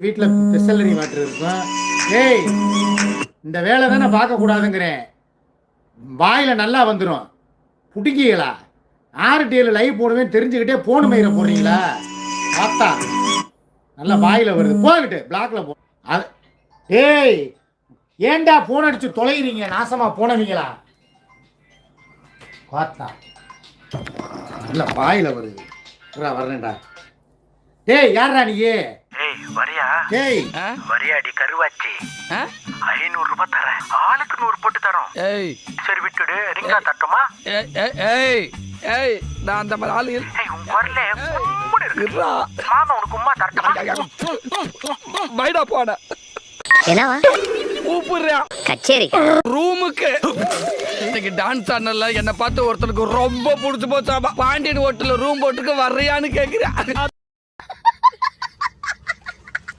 வீட்டில் பிசல்லரி வாட்டர் இருக்கும்? ஏய் இந்த வேலை தானே பார்க்கக்கூடாதுங்கிறேன். வாயில் நல்லா வந்துடும் புடிக்கீங்களா ஏழு லைவ் போடுவேன் தெரிஞ்சுக்கிட்டே போன் மயிர போடுறீங்களா? பார்த்தா நல்லா வாயில் வருது. போகிட்டு பிளாக்ல போ. அது ஏய் ஏன்டா போன் அடிச்சு தொலைகிறீங்க? நாசமா போனவீங்களா? பார்த்தா நல்ல வாயில் வருது. புறா வர்றேன்டா? டேய் யாரா நீ? ஏய் வரியாடி கருவாச்சி. ஐநூறு ரூபாய் தரேன். ஆளுக்கு நூறு போட்டு தரோம். ஏய். சரி விட்டுடு. ரிங்கா தட்டுமா? ஏய், ஏய், நான் அந்த மாதிரி ஆளு. ஏய் உன் குரல கும்முன்னு இருக்கு. மாமா உனக்கு உமா தரட்டுமா? என்னவா? கூப்பிடுறேன் கச்சேரி. ரூமுக்கு. இன்னைக்கு டான்ஸ் ஆடல என்ன பார்த்து ஒருத்தனுக்கு ரொம்ப பிடிச்சு போச்சாமா பாண்டியன் ஹோட்டல்ல ரூம் போட்டுக்க வர்றியான்னு கேக்குறேன்